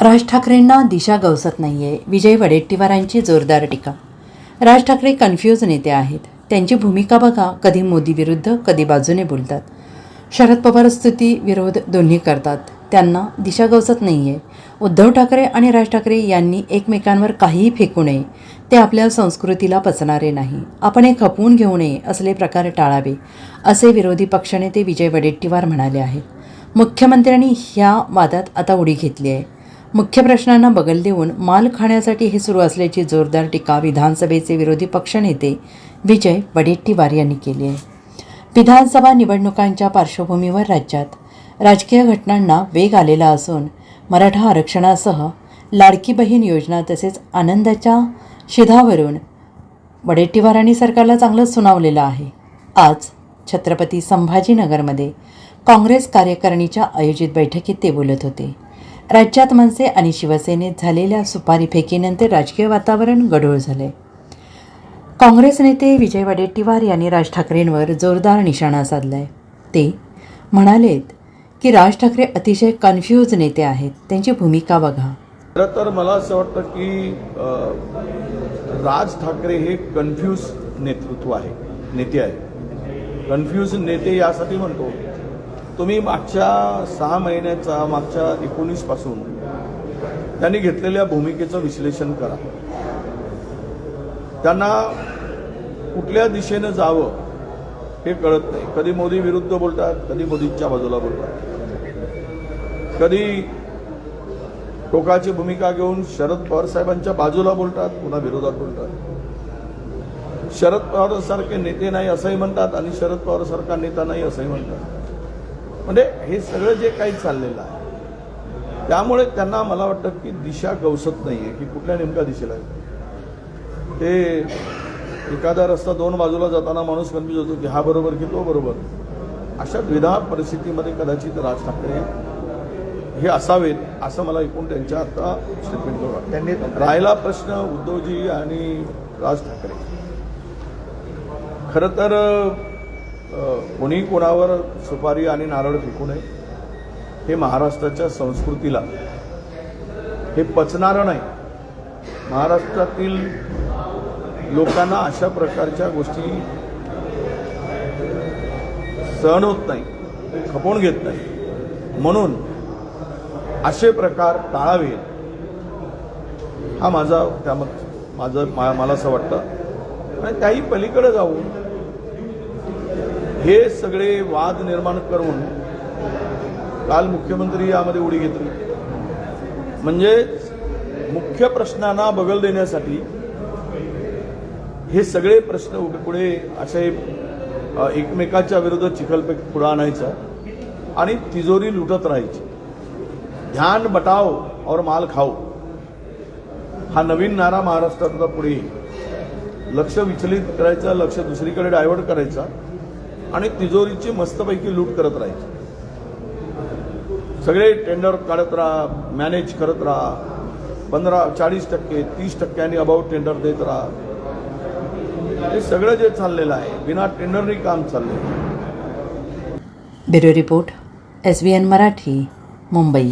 राज ठाकरेंना दिशा गवसत आहे विजय वडेट्टीवारांची जोरदार टीका. राज ठाकरे कन्फ्यूज नेते आहेत. त्यांची भूमिका बघा. कधी मोदीविरुद्ध कधी बाजूने बोलतात. शरद पवार स्तुती विरोध दोन्ही करतात. त्यांना दिशा गवसत आहे उद्धव ठाकरे आणि राज ठाकरे यांनी एकमेकांवर काहीही फेकू नये. ते आपल्या संस्कृतीला पचणारे नाही. आपण हे खपवून घेऊ नये असले प्रकार टाळावे असे विरोधी पक्षनेते विजय वडेट्टीवार म्हणाले आहेत. मुख्यमंत्र्यांनी ह्या वादात आता उडी घेतली आहे. मुख्य प्रश्नांना बगल देऊन माल खाण्यासाठी हे सुरू असल्याची जोरदार टीका विधानसभेचे विरोधी पक्षनेते विजय वडेट्टीवार यांनी केली आहे. विधानसभा निवडणुकांच्या पार्श्वभूमीवर राज्यात राजकीय घटनांना वेग आलेला असून मराठा आरक्षणासह लाडकी बहीण योजना तसेच आनंदाच्या शिधावरून वडेट्टीवारांनी सरकारला चांगलंच सुनावलेलं आहे. आज छत्रपती संभाजीनगरमध्ये काँग्रेस कार्यकारिणीच्या आयोजित बैठकीत ते बोलत होते. राज्यात मनसे आणि शिवसेनेत झालेल्या सुपारी फेकीनंतर राजकीय वातावरण गढूळ झाले. काँग्रेस नेते विजय वडेट्टीवार यांनी राज ठाकरेंवर जोरदार निशाणा साधलाय. ते म्हणालेत की राज ठाकरे अतिशय कन्फ्यूज नेते आहेत. त्यांची भूमिका बघा. खरं तर मला असं वाटतं की राज ठाकरे हे कन्फ्यूज नेतृत्व आहे नेते आहे कन्फ्यूज नेते यासाठी म्हणतो तुम्ही मागच्या सहा महिन्याचा मागच्या एकोणीसपासून त्यांनी घेतलेल्या भूमिकेचं विश्लेषण करा. त्यांना कुठल्या दिशेनं जावं हे कळत नाही. कधी मोदी विरुद्ध बोलतात कधी मोदींच्या बाजूला बोलतात. कधी टोकाची भूमिका घेऊन शरद पवार साहेबांच्या बाजूला बोलतात पुन्हा विरोधात बोलतात. शरद पवार सारखे नेते नाही असंही म्हणतात आणि शरद पवार सारखा नेता नाही असंही म्हणतात. म्हणजे हे सगळं जे काही चाललेलं आहे त्यामुळे त्यांना मला वाटतं की दिशा गवसत नाहीये की कुठल्या नेमक्या दिशेला आहे. ते एखादा रस्ता दोन बाजूला जाताना माणूस कन्फ्यूज होतो की हा बरोबर की तो बरोबर. अशा द्विधा परिस्थितीमध्ये कदाचित राज ठाकरे हे असावेत असं मला एकूण त्यांच्या आता स्टेटमेंट वाटतं. त्यांनी राहिला प्रश्न उद्धवजी आणि राज ठाकरे. खरं तर कोणी कोणावर सुपारी आणि नारळ फेकू नये. हे महाराष्ट्राच्या संस्कृतीला हे पचणारं नाही. महाराष्ट्रातील लोकांना अशा प्रकारच्या गोष्टी सहन होत नाही खपवून घेत नाही. म्हणून असे प्रकार टाळावे. हा माझा त्यामध्ये माझं मा- मला असं वाटतं. आणि त्याही पलीकडे जाऊन हे सगळे वाद निर्माण करून काल मुख्यमंत्री यामध्ये उडी घेतली. म्हणजे मुख्य प्रश्नांना बगल देण्यासाठी हे सगळे प्रश्न उभे- पुढे असे एकमेकाच्या विरोधात चिखलपेक पुढे आणायचा आणि तिजोरी लुटत राहायची. ध्यान बटाव और माल खाओ हा नवीन नारा महाराष्ट्रात पुढे लक्ष विचलित करायचं लक्ष दुसरीकडे डायव्हर्ट करायचा. आणि तिजोरीची मस्तपैकी लूट करत राहायची. सगळे टेंडर काढत राहा मॅनेज करत राहा. पंधरा चाळीस टक्के तीस टक्क्यांनी अबाउट टेंडर देत राहा. हे सगळं जे चाललेलं आहे बिना टेंडरनी काम चाललेलं आहे bureau report S B N Marathi Mumbai.